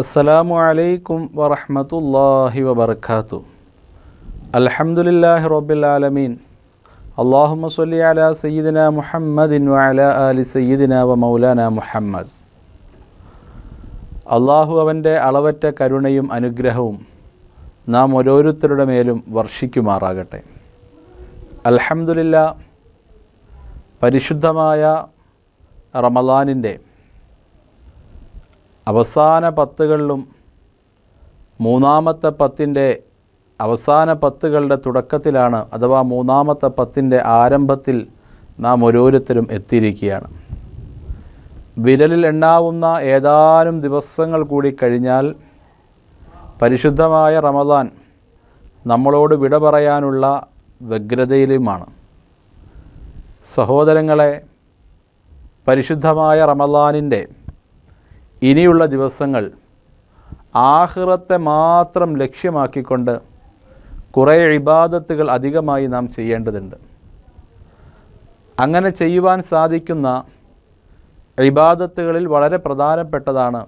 അസ്സലാമു അലൈക്കും വറഹമത്തല്ലാഹി വബർക്കാത്തു അൽഹംദുലില്ലാഹി റബ്ബിൽ ആലമീൻ. അള്ളാഹുമ്മ സ്വല്ലി അലാ സയ്യിദിന മുഹമ്മദിൻ വഅല ആലി സയ്യിദിന വ മൗലാന മുഹമ്മദ്. അള്ളാഹു അവന്റെ അളവറ്റ കരുണയും അനുഗ്രഹവും നാം ഓരോരുത്തരുടെ മേലും വർഷിക്കുമാറാകട്ടെ. അൽഹംദുലില്ല പരിശുദ്ധമായ റമദാനിന്റെ അവസാന പത്തുകളിലും മൂന്നാമത്തെ പത്തിന്റെ അവസാന പത്തുകളുടെ തുടക്കത്തിലാണ് അഥവാ മൂന്നാമത്തെ പത്തിന്റെ ആരംഭത്തിൽ നാം ഓരോരുത്തരും എത്തിയിരിക്കുകയാണ്. വിരലിൽ എണ്ണാവുന്ന ഏതാനും ദിവസങ്ങൾ കൂടി കഴിഞ്ഞാൽ പരിശുദ്ധമായ റമദാൻ നമ്മളോട് വിട പറയാനുള്ള വ്യഗ്രതയിലുമാണ്. സഹോദരങ്ങളെ പരിശുദ്ധമായ റമദാനിന്റെ ഇനിയുള്ള ദിവസങ്ങൾ ആഹ്റത്തെ മാത്രം ലക്ഷ്യമാക്കിക്കൊണ്ട് കുറേ ഇബാദത്തുകൾ അധികമായി നാം ചെയ്യേണ്ടതുണ്ട്. അങ്ങനെ ചെയ്യുവാൻ സാധിക്കുന്ന ഇബാദത്തുകളിൽ വളരെ പ്രധാനപ്പെട്ടതാണ്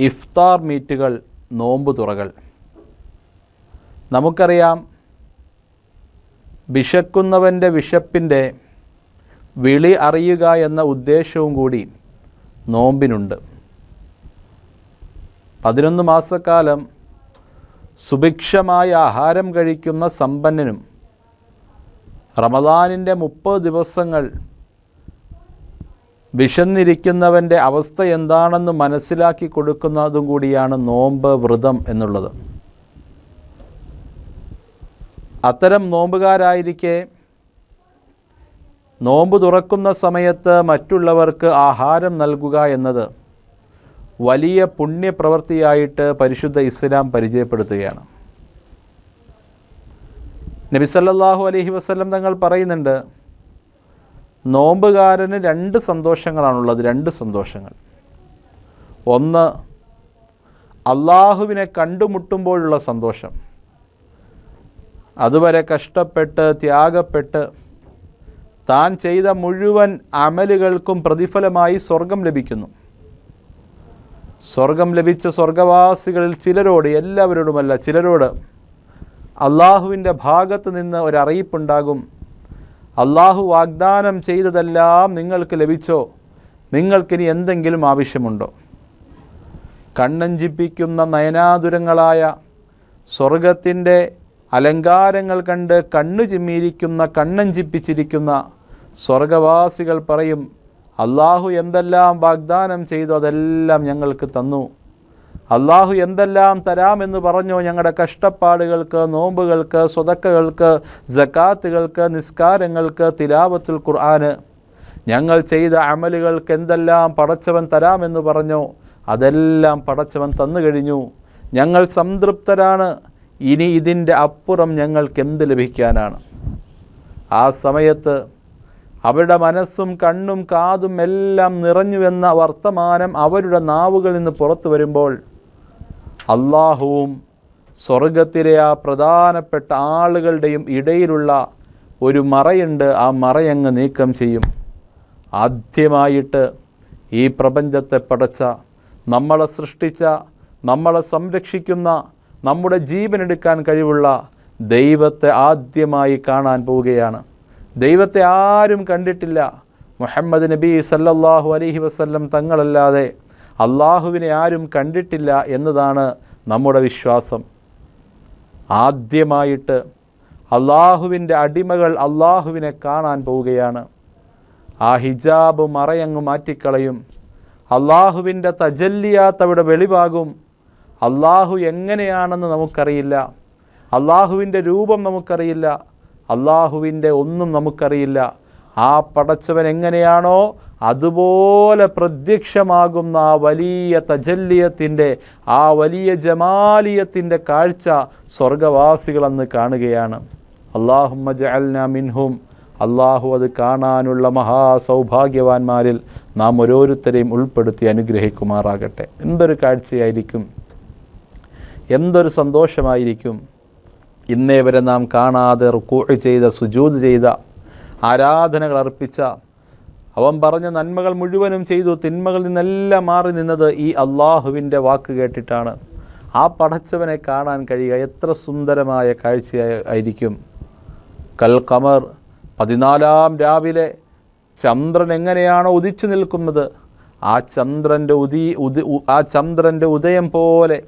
ഇഫ്താർ മീറ്റുകൾ നോമ്പ് തുറകൾ. നമുക്കറിയാം വിശക്കുന്നവന്റെ വിശപ്പിന്റെ വിളി അറിയുക എന്ന ഉദ്ദേശവും കൂടി നോമ്പിനുണ്ട്. പതിനൊന്ന് മാസക്കാലം സുഭിക്ഷമായ ആഹാരം കഴിക്കുന്ന സമ്പന്നനും റമദാനിന്റെ മുപ്പത് ദിവസങ്ങൾ വിശന്നിരിക്കുന്നവന്റെ അവസ്ഥ എന്താണെന്ന് മനസ്സിലാക്കി കൊടുക്കുന്നതും കൂടിയാണ് നോമ്പ് വ്രതം എന്നുള്ളത്. അത്തരം നോമ്പുകാരായിരിക്കെ നോമ്പ് തുറക്കുന്ന സമയത്ത് മറ്റുള്ളവർക്ക് ആഹാരം നൽകുക എന്നത് വലിയ പുണ്യപ്രവൃത്തിയായിട്ട് പരിശുദ്ധ ഇസ്ലാം പരിചയപ്പെടുത്തുകയാണ്. നബിസല്ലാഹു അലഹി വസ്ലം തങ്ങൾ പറയുന്നുണ്ട് നോമ്പുകാരന് രണ്ട് സന്തോഷങ്ങളാണുള്ളത് രണ്ട് സന്തോഷങ്ങൾ. ഒന്ന് അള്ളാഹുവിനെ കണ്ടുമുട്ടുമ്പോഴുള്ള സന്തോഷം. അതുവരെ കഷ്ടപ്പെട്ട് ത്യാഗപ്പെട്ട് താൻ ചെയ്ത മുഴുവൻ അമലുകൾക്കും പ്രതിഫലമായി സ്വർഗം ലഭിക്കുന്നു. സ്വർഗം ലഭിച്ച സ്വർഗവാസികളിൽ ചിലരോട് എല്ലാവരോടുമല്ല ചിലരോട് അള്ളാഹുവിന്റെ ഭാഗത്ത് നിന്ന് ഒരറിയിപ്പുണ്ടാകും. അള്ളാഹു വാഗ്ദാനം ചെയ്തതെല്ലാം നിങ്ങൾക്ക് ലഭിച്ചോ? നിങ്ങൾക്കിനി എന്തെങ്കിലും ആവശ്യമുണ്ടോ? കണ്ണഞ്ചിപ്പിക്കുന്ന നയനാതുരങ്ങളായ സ്വർഗത്തിന്റെ അലങ്കാരങ്ങൾ കണ്ട് കണ്ണു ചിമ്മിയിരിക്കുന്ന കണ്ണഞ്ചിപ്പിച്ചിരിക്കുന്ന സ്വർഗവാസികൾ പറയും അള്ളാഹു എന്തെല്ലാം വാഗ്ദാനം ചെയ്തു അതെല്ലാം ഞങ്ങൾക്ക് തന്നു. അള്ളാഹു എന്തെല്ലാം തരാമെന്ന് പറഞ്ഞു ഞങ്ങളുടെ കഷ്ടപ്പാടുകൾക്ക് നോമ്പുകൾക്ക് സ്വതക്കകൾക്ക് ജക്കാത്തുകൾക്ക് നിസ്കാരങ്ങൾക്ക് തിലാവത്തുൽ ഖുർആന്. ഞങ്ങൾ ചെയ്ത അമലുകൾക്ക് എന്തെല്ലാം പടച്ചവൻ തരാമെന്ന് പറഞ്ഞു അതെല്ലാം പടച്ചവൻ തന്നു കഴിഞ്ഞു. ഞങ്ങൾ സംതൃപ്തരാണ്. ഇനി ഇതിന്റെ അപ്പുറം ഞങ്ങൾക്ക് എന്ത് ലഭിക്കാനാണ്? ആ സമയത്ത് അവരുടെ മനസ്സും കണ്ണും കാതും എല്ലാം നിറഞ്ഞുവെന്ന വർത്തമാനം അവരുടെ നാവുകളിൽ നിന്ന് പുറത്തു വരുമ്പോൾ അള്ളാഹുവും സ്വർഗത്തിലെ ആ പ്രധാനപ്പെട്ട ആളുകളുടെയും ഇടയിലുള്ള ഒരു മറയുണ്ട്. ആ മറയങ്ങ് നീക്കം ചെയ്യും. ആദ്യമായിട്ട് ഈ പ്രപഞ്ചത്തെ പടച്ച നമ്മളെ സൃഷ്ടിച്ച നമ്മളെ സംരക്ഷിക്കുന്ന നമ്മുടെ ജീവനെടുക്കാൻ കഴിവുള്ള ദൈവത്തെ ആദ്യമായി കാണാൻ പോവുകയാണ്. ദൈവത്തെ ആരും കണ്ടിട്ടില്ല. മുഹമ്മദ് നബി സല്ലല്ലാഹു അലഹി വസ്ല്ലം തങ്ങളല്ലാതെ അള്ളാഹുവിനെ ആരും കണ്ടിട്ടില്ല എന്നതാണ് നമ്മുടെ വിശ്വാസം. ആദ്യമായിട്ട് അള്ളാഹുവിന്റെ അടിമകൾ അള്ളാഹുവിനെ കാണാൻ പോവുകയാണ്. ആ ഹിജാബ് മറയങ്ങ് മാറ്റിക്കളയും. അള്ളാഹുവിന്റെ തജല്ലിയാത്ത് അവിടെ വെളിവാകും. അള്ളാഹു എങ്ങനെയാണെന്ന് നമുക്കറിയില്ല. അള്ളാഹുവിന്റെ രൂപം നമുക്കറിയില്ല. അള്ളാഹുവിന്റെ ഒന്നും നമുക്കറിയില്ല. ആ പടച്ചവൻ എങ്ങനെയാണോ അതുപോലെ പ്രത്യക്ഷമാകുന്ന ആ വലിയ തജല്യത്തിന്റെ ആ വലിയ ജമാലിയത്തിന്റെ കാഴ്ച സ്വർഗവാസികളെന്ന് കാണുകയാണ്. അള്ളാഹുമ്മ ജഅൽന മിൻഹും. അള്ളാഹു അത് കാണാനുള്ള മഹാസൗഭാഗ്യവാന്മാരിൽ നാം ഓരോരുത്തരെയും ഉൾപ്പെടുത്തി അനുഗ്രഹിക്കുമാറാകട്ടെ. എന്തൊരു കാഴ്ചയായിരിക്കും? എന്തൊരു സന്തോഷമായിരിക്കും? ഇന്നേ വരെ നാം കാണാതെ റുക്കൂ ചെയ്ത സുജൂത് ചെയ്ത ആരാധനകൾ അർപ്പിച്ച അവൻ പറഞ്ഞ നന്മകൾ മുഴുവനും ചെയ്തു തിന്മകളിൽ നിന്നെല്ലാം മാറി നിന്നത് ഈ അള്ളാഹുവിന്റെ വാക്ക് കേട്ടിട്ടാണ്. ആ പടച്ചവനെ കാണാൻ കഴിയുക. എത്ര സുന്ദരമായ കാഴ്ച ആയിരിക്കും. കൽ പതിനാലാം രാവിലെ ചന്ദ്രൻ എങ്ങനെയാണോ ഉദിച്ചു നിൽക്കുന്നത്. ആ ചന്ദ്രന്റെ ഉദി ഉദി ആ ചന്ദ്രന്റെ ഉദയം പോലെ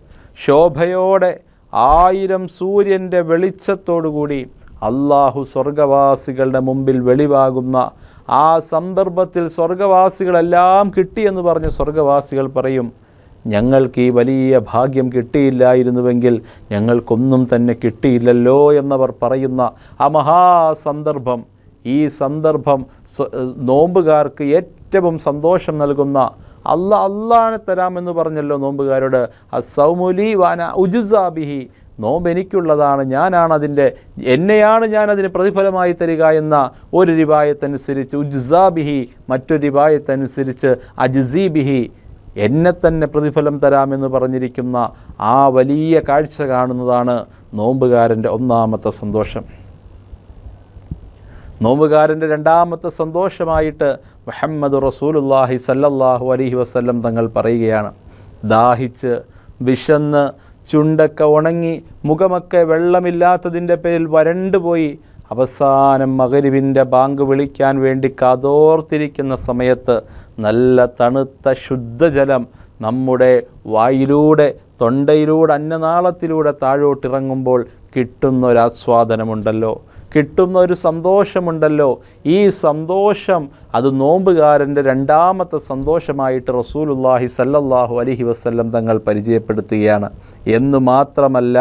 ശോഭയോടെ ആയിരം സൂര്യന്റെ വെളിച്ചത്തോടുകൂടി അള്ളാഹു സ്വർഗവാസികളുടെ മുമ്പിൽ വെളിവാകുന്ന ആ സന്ദർഭത്തിൽ സ്വർഗവാസികളെല്ലാം കിട്ടിയെന്ന് പറഞ്ഞ് സ്വർഗവാസികൾ പറയും ഞങ്ങൾക്ക് ഈ വലിയ ഭാഗ്യം കിട്ടിയില്ലായിരുന്നുവെങ്കിൽ ഞങ്ങൾക്കൊന്നും തന്നെ കിട്ടിയില്ലല്ലോ എന്നവർ പറയുന്ന ആ മഹാസന്ദർഭം ഈ സന്ദർഭം നോമ്പുകാർക്ക് ഏറ്റവും സന്തോഷം നൽകുന്ന അല്ല അള്ളാനെ തരാമെന്ന് പറഞ്ഞല്ലോ നോമ്പുകാരോട്. അസൗമുലി വാന ഉജുസാബിഹി നോമ്പ് എനിക്കുള്ളതാണ് ഞാനാണ് അതിന്റെ എന്നെയാണ് ഞാൻ അതിന് പ്രതിഫലമായി തരിക എന്ന ഒരു റിവായത്തനുസരിച്ച് ഉജ്സാബിഹി മറ്റൊരു റിവായത്തനുസരിച്ച് അജ്സീബിഹി എന്നെ തന്നെ പ്രതിഫലം തരാമെന്ന് പറഞ്ഞിരിക്കുന്ന ആ വലിയ കാഴ്ച കാണുന്നതാണ് നോമ്പുകാരന്റെ ഒന്നാമത്തെ സന്തോഷം. നോമ്പുകാരന്റെ രണ്ടാമത്തെ സന്തോഷമായിട്ട് മുഹമ്മദ് റസൂലുല്ലാഹി സല്ലല്ലാഹു അലഹി വസ്ല്ലം തങ്ങൾ പറയുകയാണ്. ദാഹിച്ച് വിശന്ന് ചുണ്ടൊക്കെ ഉണങ്ങി മുഖമൊക്കെ വെള്ളമില്ലാത്തതിന്റെ പേരിൽ വരണ്ടുപോയി അവസാനം മകരിവിന്റെ ബാങ്ക് വിളിക്കാൻ വേണ്ടി കാതോർത്തിരിക്കുന്ന സമയത്ത് നല്ല തണുത്ത ശുദ്ധജലം നമ്മുടെ വായിലൂടെ തൊണ്ടയിലൂടെ അന്നനാളത്തിലൂടെ താഴോട്ടിറങ്ങുമ്പോൾ കിട്ടുന്നൊരാസ്വാദനമുണ്ടല്ലോ. കിട്ടുന്ന ഒരു സന്തോഷമുണ്ടല്ലോ. ഈ സന്തോഷം അത് നോമ്പുകാരന്റെ രണ്ടാമത്തെ സന്തോഷമായിട്ട് റസൂലുല്ലാഹി സല്ലല്ലാഹു അലഹി വസ്ല്ലം തങ്ങൾ പരിചയപ്പെടുത്തുകയാണ്. എന്ന് മാത്രമല്ല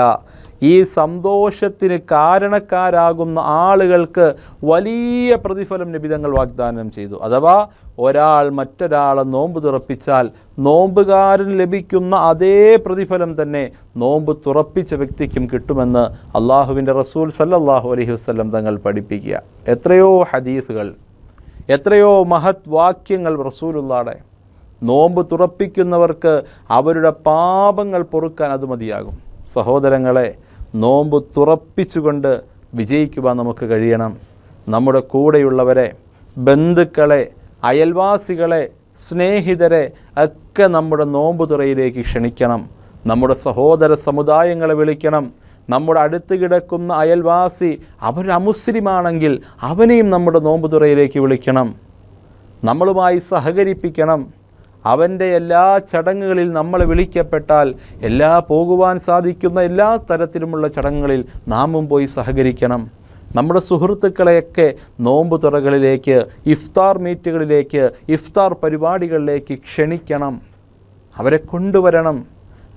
ഈ സന്തോഷത്തിന് കാരണക്കാരാകുന്ന ആളുകൾക്ക് വലിയ പ്രതിഫലം നിബിതങ്ങൾ വാഗ്ദാനം ചെയ്തു. അഥവാ ഒരാൾ മറ്റൊരാളെ നോമ്പ് തുറപ്പിച്ചാൽ നോമ്പുകാരൻ ലഭിക്കുന്ന അതേ പ്രതിഫലം തന്നെ നോമ്പ് തുറപ്പിച്ച വ്യക്തിക്കും കിട്ടുമെന്ന് അള്ളാഹുവിന്റെ റസൂൽ സല്ലല്ലാഹു അലൈഹി വസ്ലം തങ്ങൾ പഠിപ്പിക്കുക. എത്രയോ ഹദീസുകൾ എത്രയോ മഹത് വാക്യങ്ങൾ റസൂലുള്ളാടെ. നോമ്പ് തുറപ്പിക്കുന്നവർക്ക് അവരുടെ പാപങ്ങൾ പൊറുക്കാൻ അത് മതിയാകും. സഹോദരങ്ങളെ നോമ്പ് തുറപ്പിച്ചുകൊണ്ട് വിജയിക്കുവാൻ നമുക്ക് കഴിയണം. നമ്മുടെ കൂടെയുള്ളവരെ ബന്ധുക്കളെ അയൽവാസികളെ സ്നേഹിതരെ ഒക്കെ നമ്മുടെ നോമ്പ് തുറയിലേക്ക് ക്ഷണിക്കണം. നമ്മുടെ സഹോദര സമുദായങ്ങളെ വിളിക്കണം. നമ്മുടെ അടുത്ത് കിടക്കുന്ന അയൽവാസി അവരമുസ്ലിമാണെങ്കിൽ അവനെയും നമ്മുടെ നോമ്പ് തുറയിലേക്ക് വിളിക്കണം. നമ്മളുമായി സഹകരിപ്പിക്കണം. അവന്റെ എല്ലാ ചടങ്ങുകളിൽ നമ്മൾ വിളിക്കപ്പെട്ടാൽ എല്ലാ പോകുവാൻ സാധിക്കുന്ന എല്ലാ തരത്തിലുമുള്ള ചടങ്ങുകളിൽ നാമും പോയി സഹകരിക്കണം. നമ്മുടെ സുഹൃത്തുക്കളെയൊക്കെ നോമ്പ് തുറകളിലേക്ക് ഇഫ്താർ മീറ്റുകളിലേക്ക് ഇഫ്താർ പരിപാടികളിലേക്ക് ക്ഷണിക്കണം. അവരെ കൊണ്ടുവരണം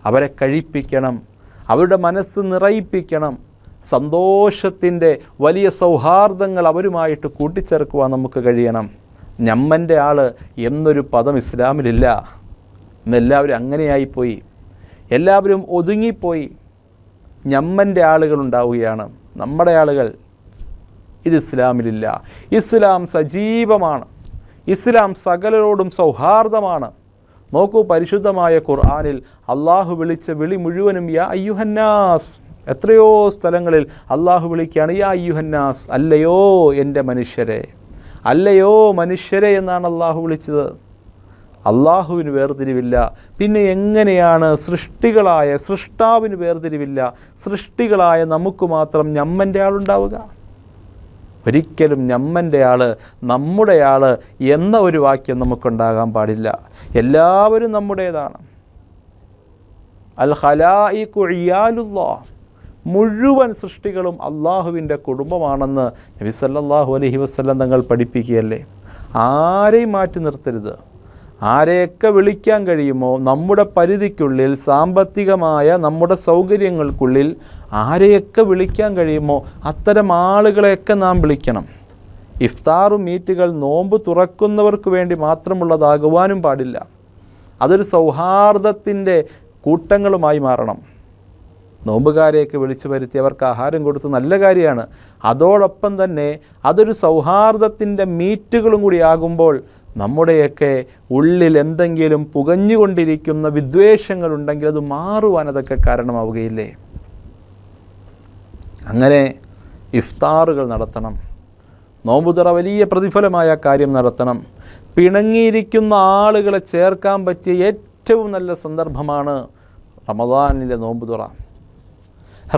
അവരെ കഴിപ്പിക്കണം അവരുടെ മനസ്സ് നിറയിപ്പിക്കണം. സന്തോഷത്തിന്റെ വലിയ സൗഹാർദ്ദങ്ങൾ അവരുമായിട്ട് കൂട്ടിച്ചേർക്കുവാൻ നമുക്ക് കഴിയണം. ഞമ്മന്റെ ആൾ എന്നൊരു പദം ഇസ്ലാമിലില്ല. ഇന്നെല്ലാവരും അങ്ങനെയായിപ്പോയി. എല്ലാവരും ഒതുങ്ങിപ്പോയി. ഞമ്മന്റെ ആളുകൾ ഉണ്ടാവുകയാണ്. നമ്മുടെ ആളുകൾ ഇത് ഇസ്ലാമിലില്ല. ഇസ്ലാം സജീവമാണ്. ഇസ്ലാം സകലരോടും സൗഹാർദ്ദമാണ്. നോക്കൂ പരിശുദ്ധമായ ഖുർആാനിൽ അള്ളാഹു വിളിച്ച വിളി മുഴുവനും യാ അയ്യുഹന്നാസ്. എത്രയോ സ്ഥലങ്ങളിൽ അള്ളാഹു വിളിക്കുകയാണ് യാ അയ്യുഹന്നാസ് അല്ലയോ എന്റെ മനുഷ്യരെ. അല്ലയോ മനുഷ്യരെ എന്നാണ് അള്ളാഹു വിളിച്ചത്. അള്ളാഹുവിന് വേർതിരിവില്ല. പിന്നെ എങ്ങനെയാണ് സൃഷ്ടികളായ സൃഷ്ടാവിന് വേർതിരിവില്ല സൃഷ്ടികളായ നമുക്ക് മാത്രം ഞമ്മന്റെ ആളുണ്ടാവുക? ഒരിക്കലും ഞമ്മന്റെ ആൾ നമ്മുടെ ആൾ എന്ന ഒരു വാക്യം നമുക്കുണ്ടാകാൻ പാടില്ല. എല്ലാവരും നമ്മുടേതാണ്. അൽ ഖലായിഖു ഇയാലുല്ലാ മുഴുവൻ സൃഷ്ടികളും അള്ളാഹുവിന്റെ കുടുംബമാണെന്ന് നബി സല്ലല്ലാഹു അലൈഹി വസല്ലം തങ്ങൾ പഠിപ്പിക്കുകയല്ലേ? ആരെയും മാറ്റി നിർത്തരുത്. ആരെയൊക്കെ വിളിക്കാൻ കഴിയുമോ നമ്മുടെ പരിധിക്കുള്ളിൽ സാമ്പത്തികമായ നമ്മുടെ സൗകര്യങ്ങൾക്കുള്ളിൽ ആരെയൊക്കെ വിളിക്കാൻ കഴിയുമോ അത്തരം ആളുകളെയൊക്കെ നാം വിളിക്കണം. ഇഫ്താറു മീറ്റുകൾ നോമ്പ് തുറക്കുന്നവർക്ക് വേണ്ടി മാത്രമുള്ളതാകുവാനും പാടില്ല. അതൊരു സൗഹാർദ്ദത്തിന്റെ കൂട്ടങ്ങളുമായി മാറണം. നോമ്പുകാരെയൊക്കെ വിളിച്ചു വരുത്തി അവർക്ക് ആഹാരം കൊടുത്ത് നല്ല കാര്യമാണ്. അതോടൊപ്പം തന്നെ അതൊരു സൗഹാർദ്ദത്തിന്റെ മീറ്റുകളും കൂടി ആകുമ്പോൾ നമ്മുടെയൊക്കെ ഉള്ളിൽ എന്തെങ്കിലും പുകഞ്ഞുകൊണ്ടിരിക്കുന്ന വിദ്വേഷങ്ങളുണ്ടെങ്കിൽ അത് മാറുവാൻ അതൊക്കെ കാരണമാവുകയില്ലേ? അങ്ങനെ ഇഫ്താറുകൾ നടത്തണം. നോമ്പുതറ വലിയ പ്രതിഫലമായ കാര്യം നടത്തണം. പിണങ്ങിയിരിക്കുന്ന ആളുകളെ ചേർക്കാൻ പറ്റിയ ഏറ്റവും നല്ല സന്ദർഭമാണ് റമദാനിലെ നോമ്പുതുറ.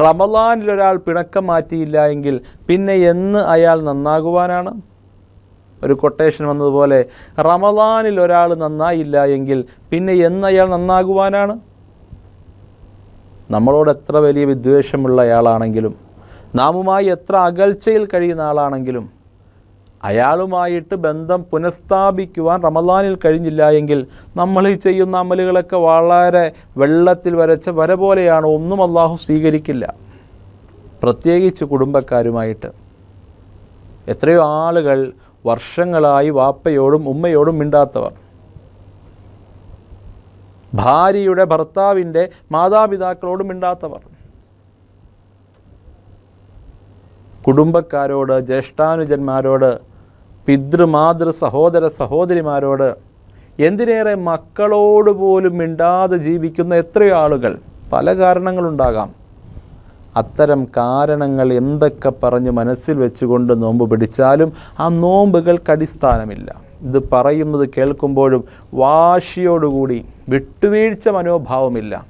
റമദാനിൽ ഒരാൾ പിണക്കം മാറ്റിയില്ല എങ്കിൽ പിന്നെ എന്ന് അയാൾ നന്നാകുവാനാണ്? ഒരു കൊട്ടേഷൻ വന്നതുപോലെ റമദാനിൽ ഒരാൾ നന്നായില്ല എങ്കിൽ പിന്നെ എന്ന് അയാൾ നന്നാകുവാനാണ്? നമ്മളോട് എത്ര വലിയ വിദ്വേഷമുള്ള അയാളാണെങ്കിലും നാമുമായി എത്ര അകൽച്ചയിൽ കഴിയുന്ന ആളാണെങ്കിലും അയാളുമായിട്ട് ബന്ധം പുനഃസ്ഥാപിക്കുവാൻ റമദാനിൽ കഴിഞ്ഞില്ല എങ്കിൽ നമ്മൾ ഈ ചെയ്യുന്ന അമലുകളൊക്കെ വളരെ വെള്ളത്തിൽ വരച്ച വര പോലെയാണ് ഒന്നും അള്ളാഹു സ്വീകരിക്കില്ല. പ്രത്യേകിച്ച് കുടുംബക്കാരുമായിട്ട്. എത്രയോ ആളുകൾ വർഷങ്ങളായി വാപ്പയോടും ഉമ്മയോടും മിണ്ടാത്തവർ. ഭാര്യയുടെ ഭർത്താവിന്റെ മാതാപിതാക്കളോടും മിണ്ടാത്തവർ. കുടുംബക്കാരോട് ജ്യേഷ്ഠാനുജന്മാരോട് പിതൃമാതൃ സഹോദര സഹോദരിമാരോട് എന്തിനേറെ മക്കളോട് പോലും മിണ്ടാതെ ജീവിക്കുന്ന എത്രയോ ആളുകൾ പല കാരണങ്ങളുണ്ടാകാം. അത്തരം കാരണങ്ങൾ എന്തൊക്കെ പറഞ്ഞ് മനസ്സിൽ വെച്ചുകൊണ്ട് നോമ്പ് പിടിച്ചാലും ആ നോമ്പുകൾക്ക് അടിസ്ഥാനമില്ല. ഇത് പറയുന്നത് കേൾക്കുമ്പോഴും വാശിയോടുകൂടി വിട്ടുവീഴ്ച മനോഭാവമില്ല.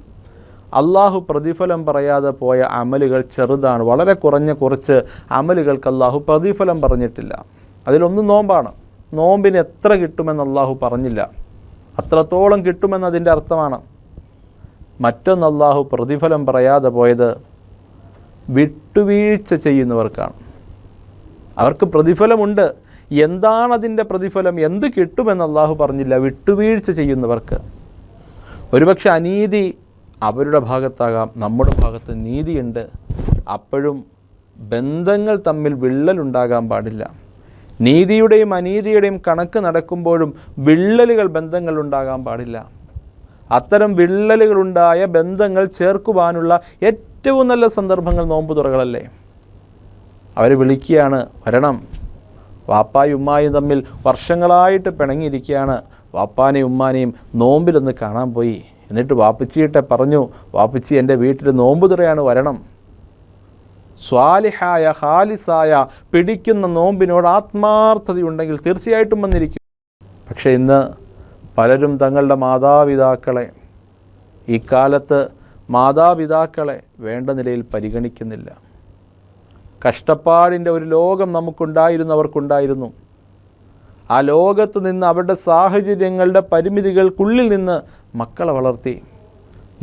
അള്ളാഹു പ്രതിഫലം പറയാതെ പോയ അമലുകൾ ചെറുതാണ്. വളരെ കുറഞ്ഞ കുറച്ച് അമലുകൾക്ക് അള്ളാഹു പ്രതിഫലം പറഞ്ഞിട്ടില്ല. അതിലൊന്ന് നോമ്പാണ്. നോമ്പിന് എത്ര കിട്ടുമെന്ന് അള്ളാഹു പറഞ്ഞില്ല. അത്രത്തോളം കിട്ടുമെന്നതിന്റെ അർത്ഥമാണ്. മറ്റൊന്ന് അള്ളാഹു പ്രതിഫലം പറയാതെ പോയത് വിട്ടുവീഴ്ച ചെയ്യുന്നവർക്കാണ്. അവർക്ക് പ്രതിഫലമുണ്ട്. എന്താണ് അതിന്റെ പ്രതിഫലം? എന്ത് കിട്ടുമെന്ന് അള്ളാഹു പറഞ്ഞില്ല. വിട്ടുവീഴ്ച ചെയ്യുന്നവർക്ക്. ഒരുപക്ഷെ അനീതി അവരുടെ ഭാഗത്താകാം നമ്മുടെ ഭാഗത്ത് നീതിയുണ്ട്. അപ്പോഴും ബന്ധങ്ങൾ തമ്മിൽ വിള്ളലുണ്ടാകാൻ പാടില്ല. നീതിയുടെയും അനീതിയുടെയും കണക്ക് നടക്കുമ്പോഴും വിള്ളലുകൾ ബന്ധങ്ങൾ ഉണ്ടാകാൻ പാടില്ല. അത്തരം വിള്ളലുകളുണ്ടായ ബന്ധങ്ങൾ ചേർക്കുവാനുള്ള ഏറ്റവും നല്ല സന്ദർഭങ്ങൾ നോമ്പ് തുറകളല്ലേ? അവർ വിളിക്കുകയാണ് വരണം. വാപ്പായും ഉമ്മായും തമ്മിൽ വർഷങ്ങളായിട്ട് പിണങ്ങിയിരിക്കുകയാണ്. വാപ്പാനെയും ഉമ്മാനെയും നോമ്പിലൊന്ന് കാണാൻ പോയി. എന്നിട്ട് വാപ്പച്ചിയിട്ടെ പറഞ്ഞു വാപ്പച്ചി എന്റെ വീട്ടിൽ നോമ്പ് തുറയാണ് വരണം. സ്വാലിഹായ ഹാലിസായ പിടിക്കുന്ന നോമ്പിനോട് ആത്മാർത്ഥതയുണ്ടെങ്കിൽ തീർച്ചയായിട്ടും വന്നിരിക്കും. പക്ഷേ ഇന്ന് പലരും തങ്ങളുടെ മാതാപിതാക്കളെ ഈ കാലത്ത് മാതാപിതാക്കളെ വേണ്ട നിലയിൽ പരിഗണിക്കുന്നില്ല. കഷ്ടപ്പാടിന്റെ ഒരു ലോകം നമുക്കുണ്ടായിരുന്നു അവർക്കുണ്ടായിരുന്നു ആ ലോകത്ത് നിന്ന് അവരുടെ സാഹചര്യങ്ങളുടെ പരിമിതികൾക്കുള്ളിൽ നിന്ന് മക്കളെ വളർത്തി.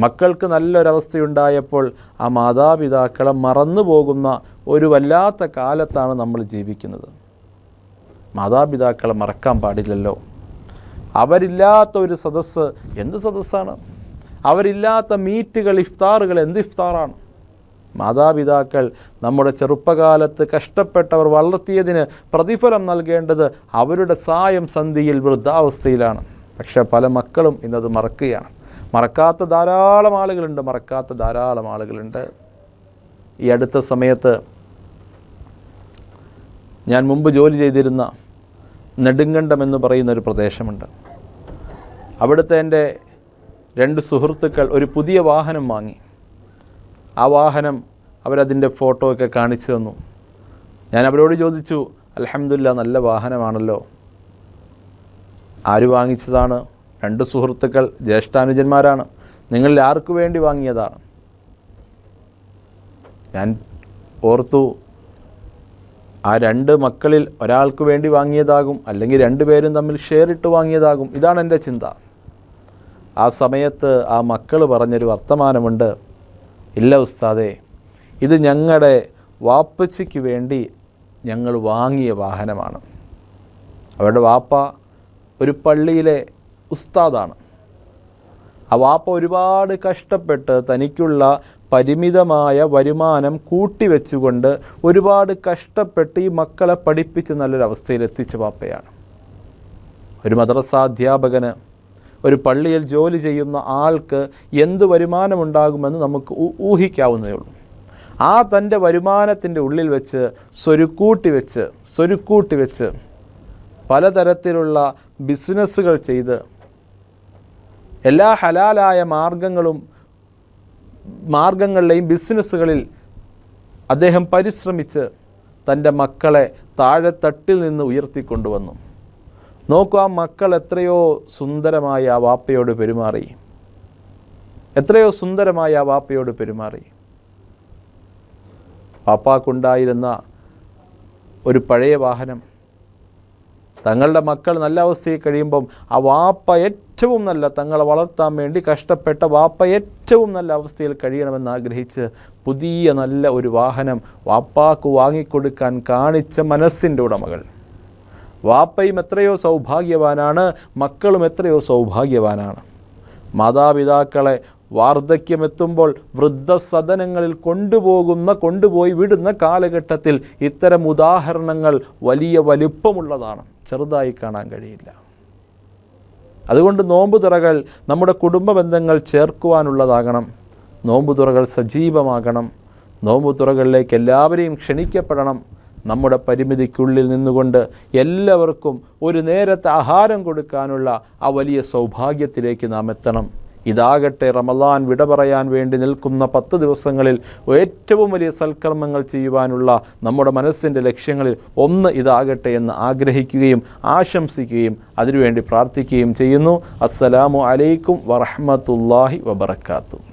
മക്കൾക്ക് നല്ലൊരവസ്ഥയുണ്ടായപ്പോൾ ആ മാതാപിതാക്കളെ മറന്നു പോകുന്ന ഒരു വല്ലാത്ത കാലത്താണ് നമ്മൾ ജീവിക്കുന്നത്. മാതാപിതാക്കളെ മറക്കാൻ പാടില്ലല്ലോ. അവരില്ലാത്ത ഒരു സദസ്സ് എന്ത് സദസ്സാണ്? അവരില്ലാത്ത മീറ്റുകൾ ഇഫ്താറുകൾ എന്ത് ഇഫ്താറാണ്? മാതാപിതാക്കൾ നമ്മുടെ ചെറുപ്പകാലത്ത് കഷ്ടപ്പെട്ടവർ വളർത്തിയതിന് പ്രതിഫലം നൽകേണ്ടത് അവരുടെ സായം സന്ധിയിൽ വൃദ്ധാവസ്ഥയിലാണ്. പക്ഷേ പല മക്കളും ഇന്നത് മറക്കുകയാണ്. മറക്കാത്ത ധാരാളം ആളുകളുണ്ട് മറക്കാത്ത ധാരാളം ആളുകളുണ്ട്. ഈ അടുത്ത സമയത്ത് ഞാൻ മുമ്പ് ജോലി ചെയ്തിരുന്ന നെടുങ്കണ്ടം എന്ന് പറയുന്ന ഒരു പ്രദേശമുണ്ട്. അവിടുത്തെ എന്റെ രണ്ട് സുഹൃത്തുക്കൾ ഒരു പുതിയ വാഹനം വാങ്ങി. ആ വാഹനം അവരതിന്റെ ഫോട്ടോ ഒക്കെ കാണിച്ചു തന്നു. ഞാൻ അവരോട് ചോദിച്ചു അലഹമില്ല നല്ല വാഹനമാണല്ലോ. ആര് വാങ്ങിച്ചതാണ്? രണ്ട് സുഹൃത്തുക്കൾ ജ്യേഷ്ഠാനുജന്മാരാണ്. നിങ്ങളിൽ ആർക്കു വേണ്ടി വാങ്ങിയതാണ്? ഞാൻ ഓർത്തു ആ രണ്ട് മക്കളിൽ ഒരാൾക്ക് വേണ്ടി വാങ്ങിയതാകും അല്ലെങ്കിൽ രണ്ടുപേരും തമ്മിൽ ഷെയർ ഇട്ട് വാങ്ങിയതാകും. ഇതാണ് എന്റെ ചിന്ത. ആ സമയത്ത് ആ മക്കൾ പറഞ്ഞൊരു വർത്തമാനമുണ്ട്. ഇല്ല ഉസ്താദേ ഇത് ഞങ്ങളുടെ വാപ്പച്ചിക്ക് വേണ്ടി ഞങ്ങൾ വാങ്ങിയ വാഹനമാണ്. അവരുടെ വാപ്പ ഒരു പള്ളിയിലെ ഉസ്താദാണ്. ആ വാപ്പ ഒരുപാട് കഷ്ടപ്പെട്ട് തനിക്കുള്ള പരിമിതമായ വരുമാനം കൂട്ടിവെച്ചുകൊണ്ട് ഒരുപാട് കഷ്ടപ്പെട്ട് ഈ മക്കളെ പഠിപ്പിച്ച് നല്ലൊരവസ്ഥയിലെത്തിച്ച വാപ്പയാണ്. ഒരു മദ്രസാധ്യാപകന് ഒരു പള്ളിയിൽ ജോലി ചെയ്യുന്ന ആൾക്ക് എന്ത് വരുമാനമുണ്ടാകുമെന്ന് നമുക്ക് ഊഹിക്കാവുന്നതേ ഉള്ളൂ. ആ തന്റെ വരുമാനത്തിന്റെ ഉള്ളിൽ വെച്ച് സ്വരുക്കൂട്ടി വെച്ച് സ്വരുക്കൂട്ടി വെച്ച് പലതരത്തിലുള്ള ബിസിനസ്സുകൾ ചെയ്ത് എല്ലാ ഹലാലായ മാർഗങ്ങളും മാർഗങ്ങളിലെയും ബിസിനസ്സുകളിൽ അദ്ദേഹം പരിശ്രമിച്ച് തന്റെ മക്കളെ താഴെത്തട്ടിൽ നിന്ന് ഉയർത്തിക്കൊണ്ടുവന്നു. നോക്കൂ ആ മക്കൾ എത്രയോ സുന്ദരമായി ആ വാപ്പയോട് പെരുമാറി. എത്രയോ സുന്ദരമായി ആ വാപ്പയോട് പെരുമാറി. വാപ്പാക്കുണ്ടായിരുന്ന ഒരു പഴയ വാഹനം തങ്ങളുടെ മക്കൾ നല്ല അവസ്ഥയിൽ കഴിയുമ്പം ആ വാപ്പ ഏറ്റവും നല്ല തങ്ങളെ വളർത്താൻ വേണ്ടി കഷ്ടപ്പെട്ട വാപ്പ ഏറ്റവും നല്ല അവസ്ഥയിൽ കഴിയണമെന്ന് ആഗ്രഹിച്ച് പുതിയ നല്ല ഒരു വാഹനം വാപ്പാക്ക് വാങ്ങിക്കൊടുക്കാൻ കാണിച്ച മനസ്സിന്റെ ഉടമകൾ. വാപ്പയും എത്രയോ സൗഭാഗ്യവാനാണ് മക്കളും എത്രയോ സൗഭാഗ്യവാനാണ്. മാതാപിതാക്കളെ വാർദ്ധക്യമെത്തുമ്പോൾ വൃദ്ധസദനങ്ങളിൽ കൊണ്ടുപോകുന്ന കൊണ്ടുപോയി വിടുന്ന കാലഘട്ടത്തിൽ ഇത്തരം ഉദാഹരണങ്ങൾ വലിയ വലിപ്പമുള്ളതാണ്. ചെറുതായി കാണാൻ കഴിയില്ല. അതുകൊണ്ട് നോമ്പുതുറകൾ നമ്മുടെ കുടുംബ ബന്ധങ്ങൾ ചേർക്കുവാനുള്ളതാകണം. നോമ്പുതുറകൾ സജീവമാകണം. നോമ്പുതുറകളിലേക്ക് എല്ലാവരെയും ക്ഷണിക്കപ്പെടണം. നമ്മുടെ പരിമിതിക്കുള്ളിൽ നിന്നുകൊണ്ട് എല്ലാവർക്കും ഒരു നേരത്തെ ആഹാരം കൊടുക്കാനുള്ള ആ വലിയ സൗഭാഗ്യത്തിലേക്ക് നാം എത്തണം. ഇതാകട്ടെ റമദാൻ വിട പറയാൻ വേണ്ടി നിൽക്കുന്ന പത്ത് ദിവസങ്ങളിൽ ഏറ്റവും വലിയ സൽക്കർമ്മങ്ങൾ ചെയ്യുവാനുള്ള നമ്മുടെ മനസ്സിന്റെ ലക്ഷ്യങ്ങളിൽ ഒന്ന് ഇതാകട്ടെ എന്ന് ആഗ്രഹിക്കുകയും ആശംസിക്കുകയും അതിനുവേണ്ടി പ്രാർത്ഥിക്കുകയും ചെയ്യുന്നു. അസ്സലാമു അലൈക്കും വറഹ്മത്തുള്ളാഹി വബറകാതുഹു.